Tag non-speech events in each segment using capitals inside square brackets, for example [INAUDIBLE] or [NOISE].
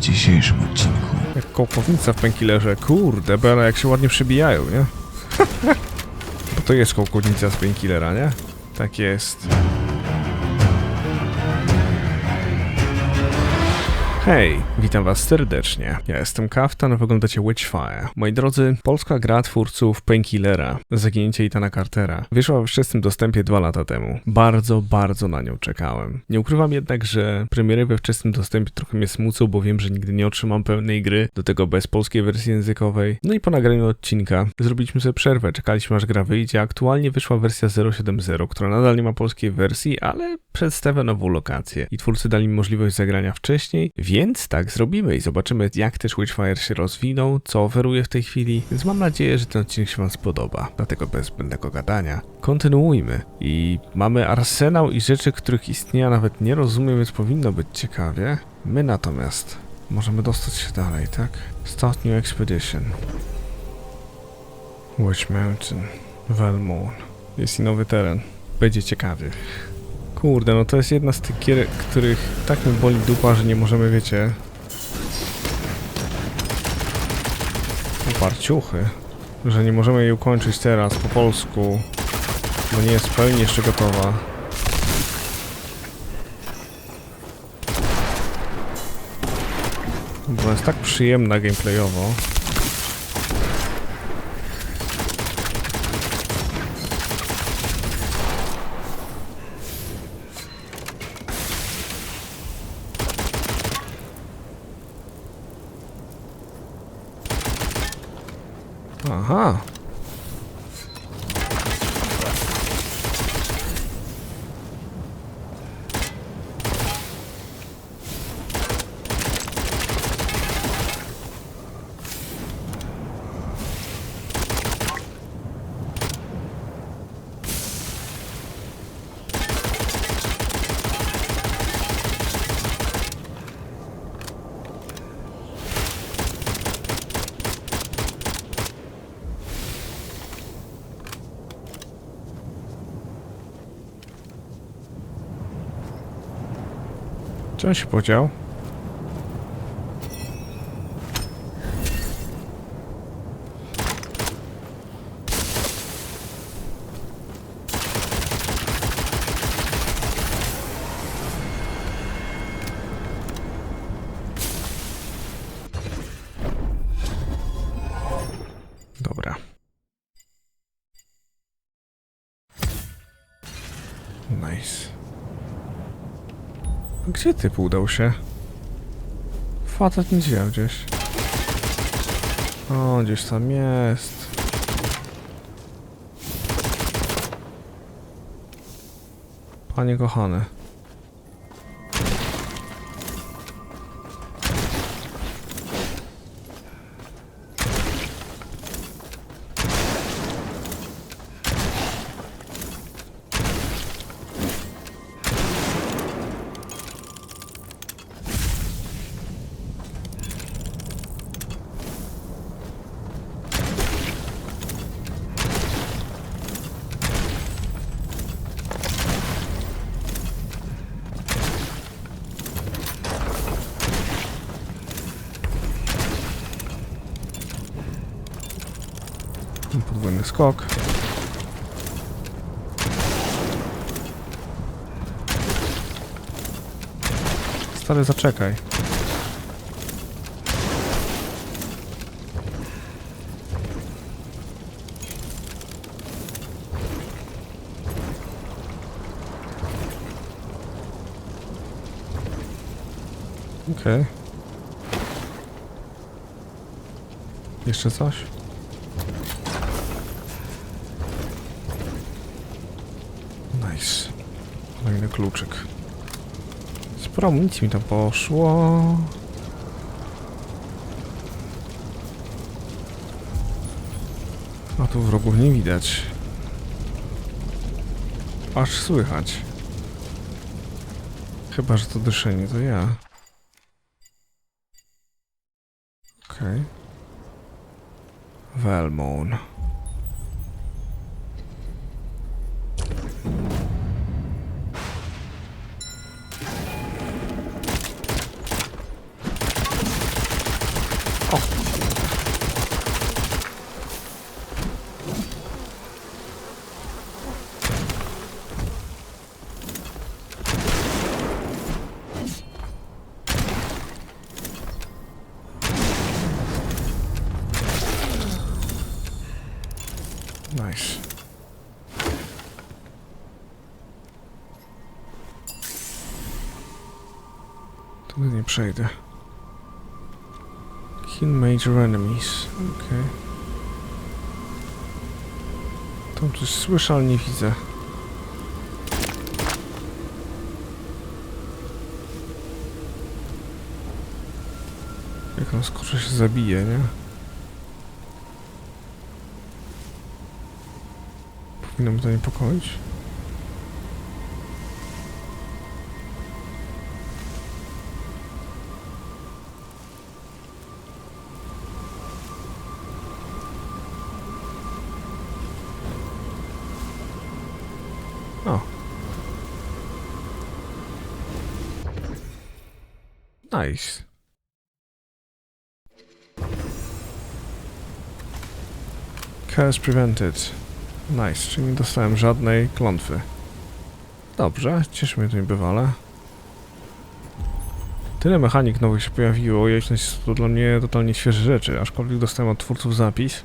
w dzisiejszym odcinku. Jak kołkownica w pękilerze. Kurde, bele jak się ładnie przebijają, nie? [LAUGHS] Bo to jest kołkownica z pękilera, nie? Tak jest. Hej, witam was serdecznie. Ja jestem Kaftan, a wy oglądacie Witchfire. Moi drodzy, polska gra twórców Painkillera, Zaginięcie Itana Cartera, wyszła w wczesnym dostępie dwa lata temu. Bardzo, bardzo na nią czekałem. Nie ukrywam jednak, że premiery we wczesnym dostępie trochę mnie smucą, bo wiem, że nigdy nie otrzymam pełnej gry, do tego bez polskiej wersji językowej. No i po nagraniu odcinka zrobiliśmy sobie przerwę, czekaliśmy aż gra wyjdzie. Aktualnie wyszła wersja 0.7.0, która nadal nie ma polskiej wersji, ale przedstawia nową lokację i twórcy dali mi możliwość zagrania wcześniej, więc tak zrobimy i zobaczymy jak też Witchfire się rozwinął, co oferuje w tej chwili, więc mam nadzieję, że ten odcinek się wam spodoba, dlatego bez zbędnego gadania kontynuujmy i mamy arsenał i rzeczy, których istnienia nawet nie rozumiem, więc powinno być ciekawie. My natomiast możemy dostać się dalej, tak? Start new expedition. Watch Mountain, Velmoon. Jest i nowy teren. Będzie ciekawy. Kurde, no to jest jedna z tych gier, których tak mi boli dupa, że nie możemy, wiecie... Uparciuchy. Że nie możemy jej ukończyć teraz po polsku, bo nie jest w pełni jeszcze gotowa. Bo jest tak przyjemna gameplayowo. Aha. Się podział? Gdzie typ udał się? Facet nie działa gdzieś. O, gdzieś tam jest. Panie kochany. Podwójny skok. Stary, zaczekaj. Okej. Jeszcze coś? Nice. Kolejny kluczyk. Sporo mi tam poszło. A tu wrogów nie widać. Aż słychać. Chyba, że to dyszenie to ja. Okej. Okay. Velmoon. Przejdę. Kill major enemies. Okej. Tam coś słyszę, ale nie widzę. Jak on skoczy się zabije, nie? Powinno mnie to niepokoić. Nice. Curse prevented. Nice, czyli nie dostałem żadnej klątwy. Dobrze, cieszy mnie to niebywale. Tyle mechanik nowych się pojawiło, jest to dla mnie totalnie świeże rzeczy, aczkolwiek dostałem od twórców zapis,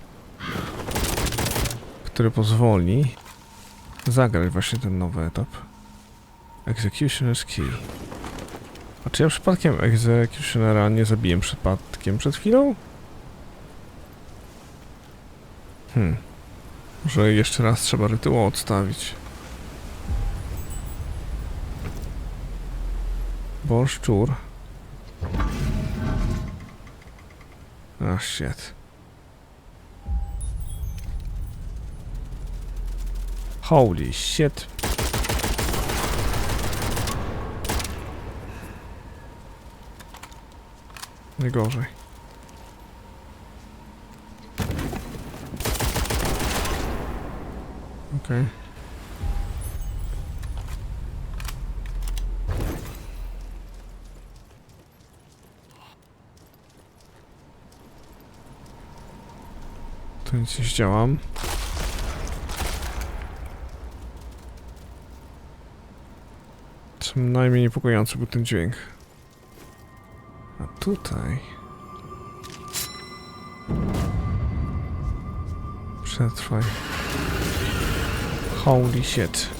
który pozwoli zagrać właśnie ten nowy etap. Executioner's Key. A czy ja przypadkiem Executionera nie zabiłem przypadkiem przed chwilą? Hmm. Może jeszcze raz trzeba rytuał odstawić. Bo. Ach, shit. Holy shit. Najgorzej. Okej. Tu nic nie zdziałam. Co najmniej niepokojący był ten dźwięk. Tutaj... Przetrwaj. Holy shit.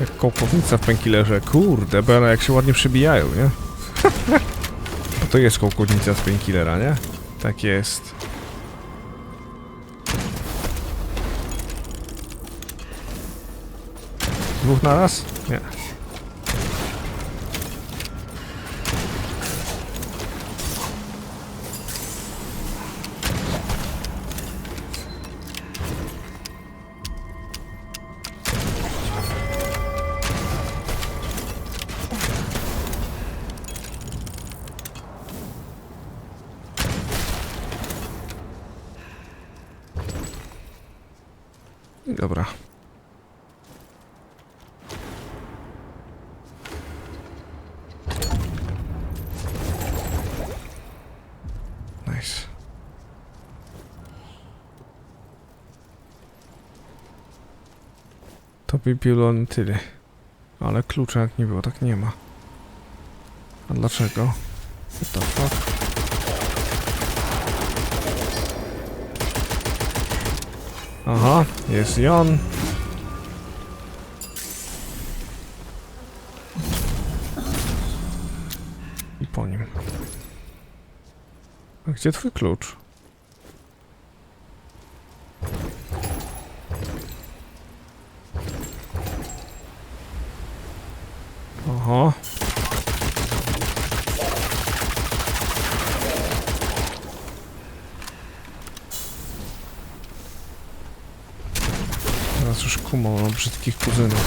Jak kołkownica w pękilerze. Kurde, bele jak się ładnie przybijają, nie? Bo to jest kołkownica z painkillera, nie? Tak jest. Dwóch na raz? Nie. To by było tyle. Ale klucza jak nie było, tak nie ma. A dlaczego? What fuck? Aha, jest Jon. I po nim. A gdzie twój klucz? Już kumał na brzydkich kuzynów.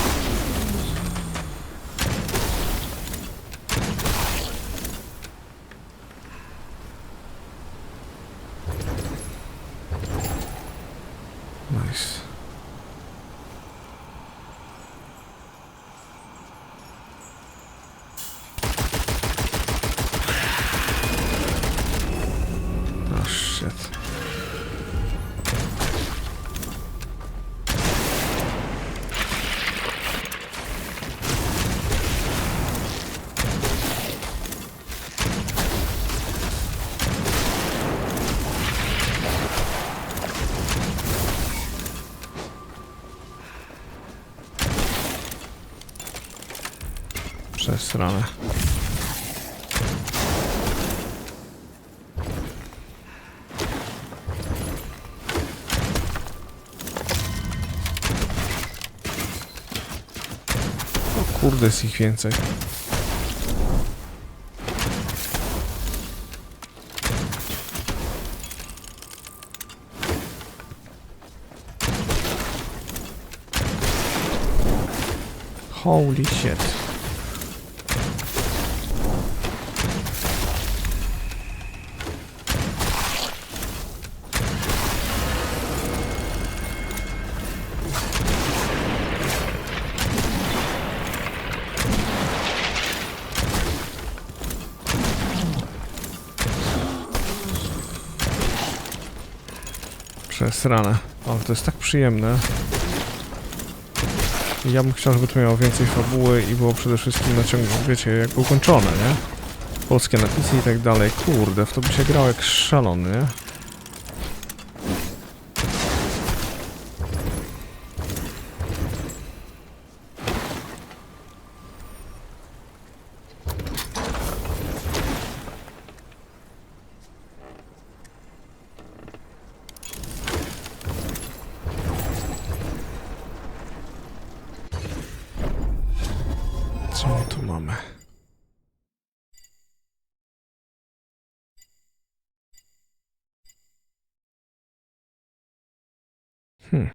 Przesrane. O kurde, jest ich więcej. Holy shit. Przesrane. Ale to jest tak przyjemne. Ja bym chciał, żeby to miało więcej fabuły i było przede wszystkim naciągnięte, wiecie, jakby ukończone, nie? Polskie napisy i tak dalej. Kurde, w to by się grał jak szalony, nie? Hmm.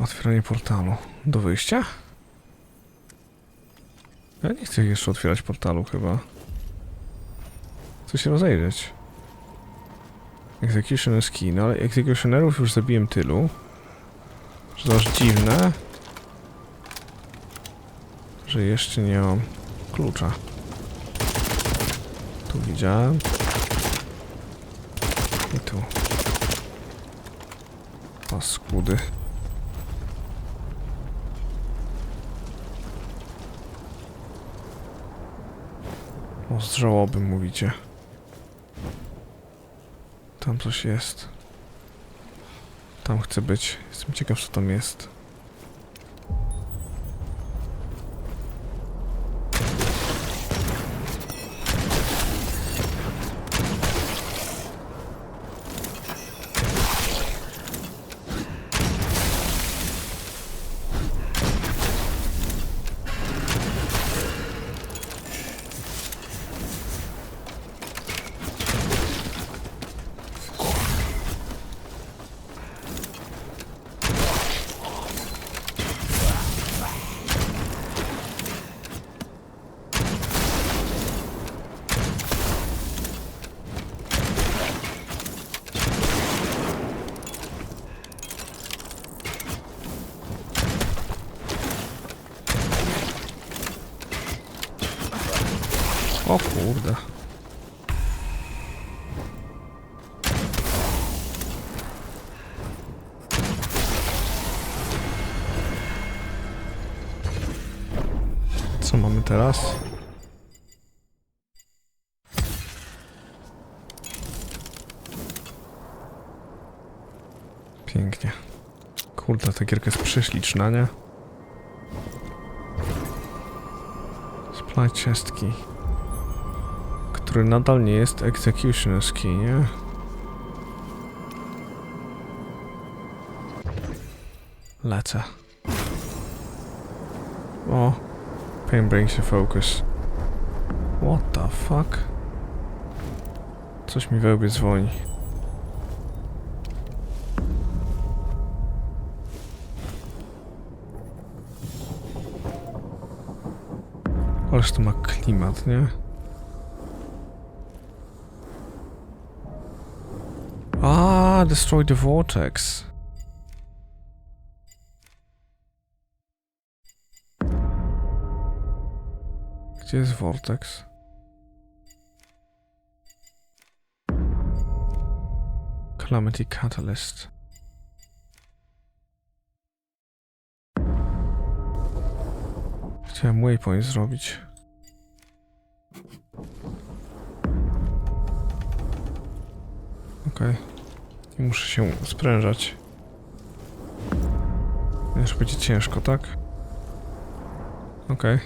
Otwieranie portalu. Do wyjścia? Ja nie chcę jeszcze otwierać portalu chyba. Chcę się rozejrzeć. Execution is key, no ale executionerów już zabiłem tylu. Że to aż dziwne, że jeszcze nie mam klucza. Tu widziałem. I tu. Paskudy. O, z żałoby mówicie. Tam coś jest. Tam chcę być. Jestem ciekaw, co tam jest. O kurde. Co mamy teraz? Pięknie. Kurde, ta gierka jest prześliczna, nie? Supply chest key który nadal nie jest executioner's key, nie? Lecę. O, pain brings a focus. What the fuck? Coś mi we łbie dzwoni. Ależ to ma klimat, nie? Ah, destroy the vortex. Gdzie vortex? Calamity Catalyst. Chciałem waypoint zrobić. Okej. I muszę się sprężać. Jeszcze będzie ciężko, tak? Okej.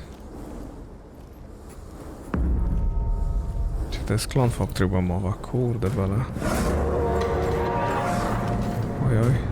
Czy to jest klątwa, o której była mowa? Kurde bela. Ojoj. Nie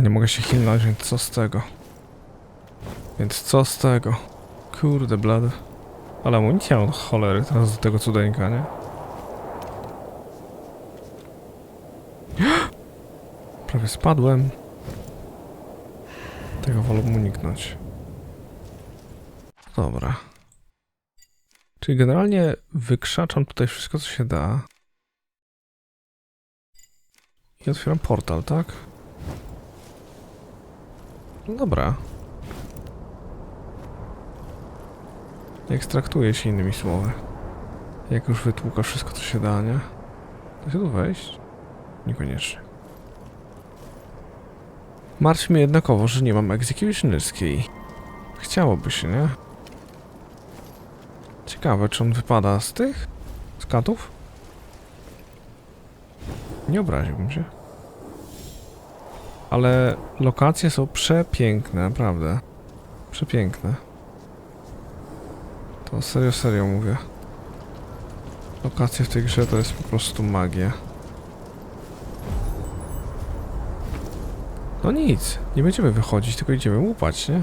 Ale nie mogę się hilnąć, więc co z tego? Więc co z tego? Kurde blady. Ale amunicja od cholery teraz do tego cudeńka, nie? [GASPS] Prawie spadłem. Tego wolę uniknąć. Dobra. Czyli generalnie wykrzaczam tutaj wszystko, co się da. I otwieram portal, tak? Dobra. Ekstraktuje się innymi słowy. Jak już wytłuka wszystko, co się da, nie? Da się tu wejść? Niekoniecznie. Martwi mnie jednakowo, że nie mam egzekutionerskiej. Chciałoby się, nie? Ciekawe, czy on wypada z tych? Z katów? Nie obraziłbym się. Ale lokacje są przepiękne, naprawdę. Przepiękne. To serio, serio mówię. Lokacje w tej grze to jest po prostu magia. No nic, nie będziemy wychodzić, tylko idziemy łupać, nie?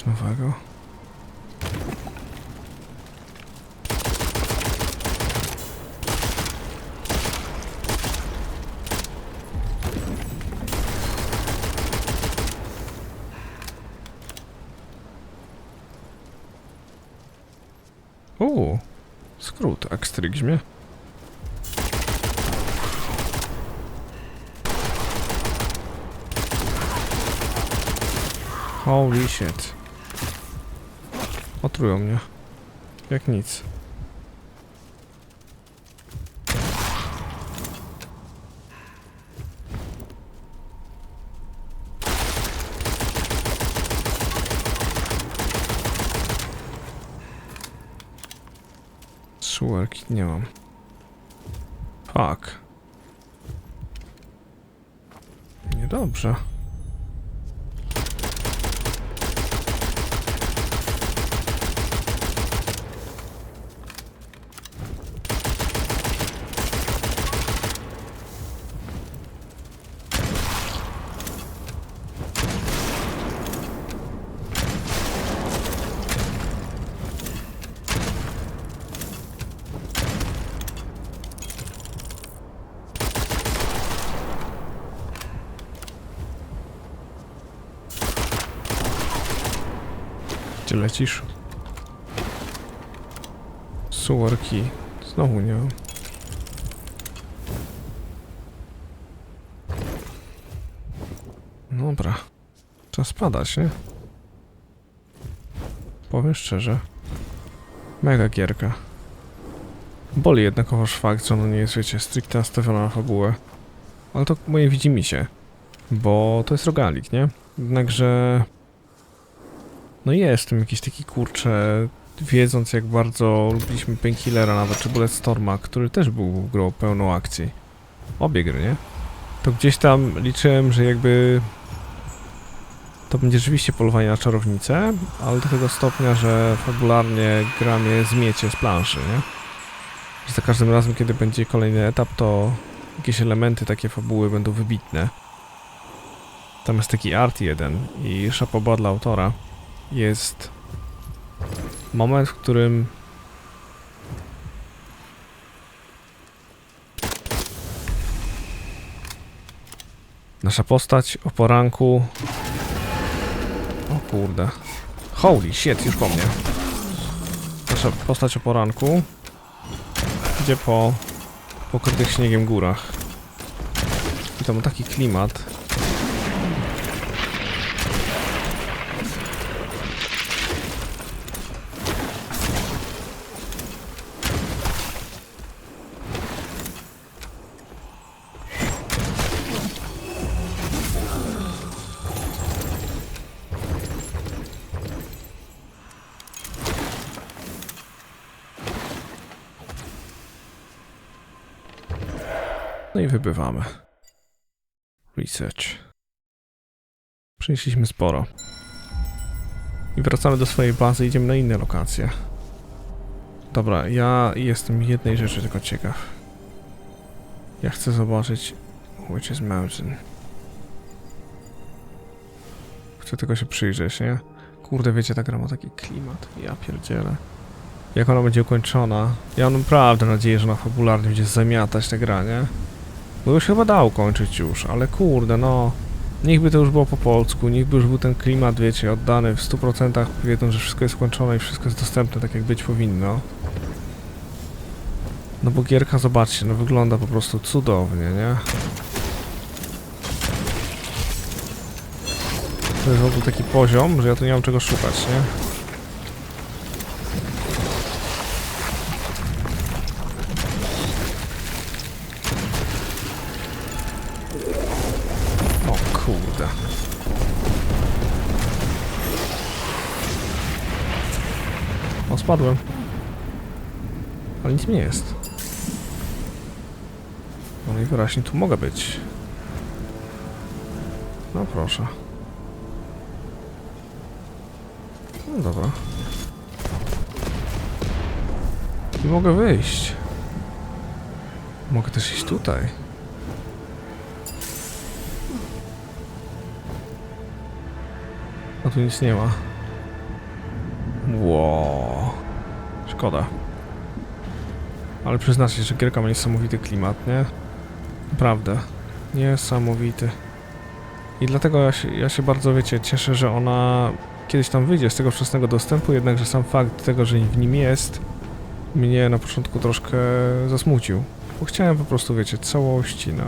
coś nowego. Uuu, skrót ekstrygzmie. Holy shit. Otrują mnie. Jak nic. Sułarki nie mam. Fuck. Niedobrze. Gdzie lecisz? Sułarki. Znowu nie. Dobra. Czas spadać, nie? Powiem szczerze. Mega gierka. Boli jednakowoż fakt, że ona nie jest, wiecie, stricte nastawiona na fabułę. Ale to moje widzi mi się. Bo to jest rogalik, nie? Jednakże... No jest w tym jakiś taki kurcze, wiedząc jak bardzo lubiliśmy Painkillera nawet, czy Bulletstorma, który też był grą pełną akcji. Obie gry, nie? To gdzieś tam liczyłem, że jakby to będzie rzeczywiście polowanie na czarownicę, ale do tego stopnia, że fabularnie gra mnie zmiecie z planszy, nie? Że za każdym razem, kiedy będzie kolejny etap, to jakieś elementy takie fabuły będą wybitne. Tam jest taki art jeden i szapoba dla autora jest moment, w którym nasza postać o poranku o kurde. Holy shit, już po mnie. Nasza postać o poranku idzie po pokrytych śniegiem górach. I to ma taki klimat Wybywamy. Research. Przynieśliśmy sporo. I wracamy do swojej bazy, idziemy na inne lokacje. Dobra, ja jestem jednej rzeczy tylko ciekaw. Ja chcę zobaczyć Witch's Mountain. Chcę tylko się przyjrzeć, nie? Kurde, wiecie, ta gra ma taki klimat. Ja pierdzielę. Jak ona będzie ukończona? Ja mam naprawdę nadzieję, że ona fabularnie będzie zamiatać tę grę, nie? Bo już chyba dał kończyć już, ale kurde, no. Niech by to już było po polsku, niech by już był ten klimat, wiecie, oddany w 100%, wiedząc, że wszystko jest skończone i wszystko jest dostępne tak jak być powinno. No bo gierka, zobaczcie, no wygląda po prostu cudownie, nie? To jest w ogóle taki poziom, że ja tu nie mam czego szukać, nie? O kurde. O, spadłem. Ale nic mi nie jest. No najwyraźniej tu mogę być. No proszę. No dobra. I mogę wyjść. Mogę też iść tutaj. A tu nic nie ma. Wow. Szkoda. Ale przyznacie, że gierka ma niesamowity klimat, nie? Naprawdę. Niesamowity. I dlatego ja się, ja się bardzo, wiecie, cieszę, że ona kiedyś tam wyjdzie z tego wczesnego dostępu, jednakże sam fakt tego, że w nim jest, mnie na początku troszkę zasmucił. Bo chciałem po prostu, wiecie, całości, no.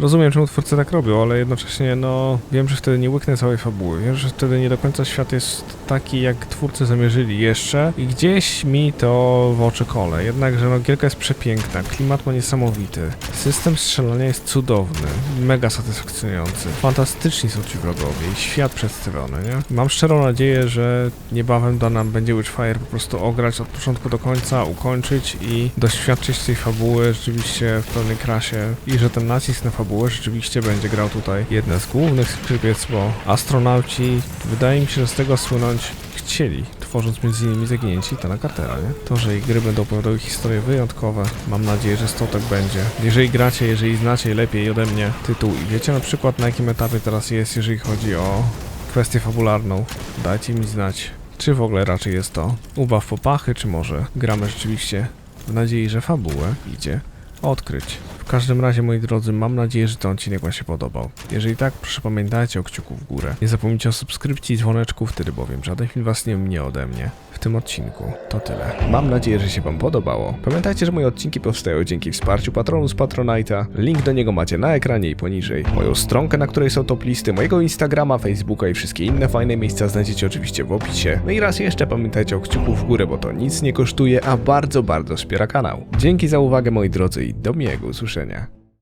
Rozumiem, czemu twórcy tak robią, ale jednocześnie, no, wiem, że wtedy nie łyknę całej fabuły. Wiem, że wtedy nie do końca świat jest taki, jak twórcy zamierzyli jeszcze i gdzieś mi to w oczy kole. Jednakże, no, gierka jest przepiękna, klimat ma niesamowity, system strzelania jest cudowny, mega satysfakcjonujący, fantastyczni są ci wrogowie i świat przedstawiony, nie? Mam szczerą nadzieję, że niebawem da nam będzie Witchfire po prostu ograć od początku do końca, ukończyć i doświadczyć tej fabuły rzeczywiście w pełnej krasie i że ten nacisk na fabułę rzeczywiście będzie grał tutaj jedne z głównych skrzypiec, bo astronauci, wydaje mi się, że z tego słynąć chcieli, tworząc innymi Zaginięci Tana Cartera, nie? To, że ich gry będą opowiadały historie wyjątkowe, mam nadzieję, że z tą tak będzie. Jeżeli gracie, jeżeli znacie lepiej ode mnie tytuł i wiecie na przykład na jakim etapie teraz jest, jeżeli chodzi o kwestię fabularną, dajcie mi znać. Czy w ogóle raczej jest to ubaw popachy, czy może gramy rzeczywiście w nadziei, że fabułę idzie odkryć. W każdym razie, moi drodzy, mam nadzieję, że ten odcinek Wam się podobał. Jeżeli tak, proszę pamiętajcie o kciuku w górę. Nie zapomnijcie o subskrypcji i dzwoneczku, wtedy bowiem żaden film Was nie mnie ode mnie. W tym odcinku to tyle. Mam nadzieję, że się Wam podobało. Pamiętajcie, że moje odcinki powstają dzięki wsparciu patronu z Patronite'a. Link do niego macie na ekranie i poniżej. Moją stronkę, na której są top listy, mojego Instagrama, Facebooka i wszystkie inne fajne miejsca znajdziecie oczywiście w opisie. No i raz jeszcze pamiętajcie o kciuku w górę, bo to nic nie kosztuje, a bardzo, bardzo wspiera kanał. Dzięki za uwagę, moi drodzy, i do miłego usłyszenia.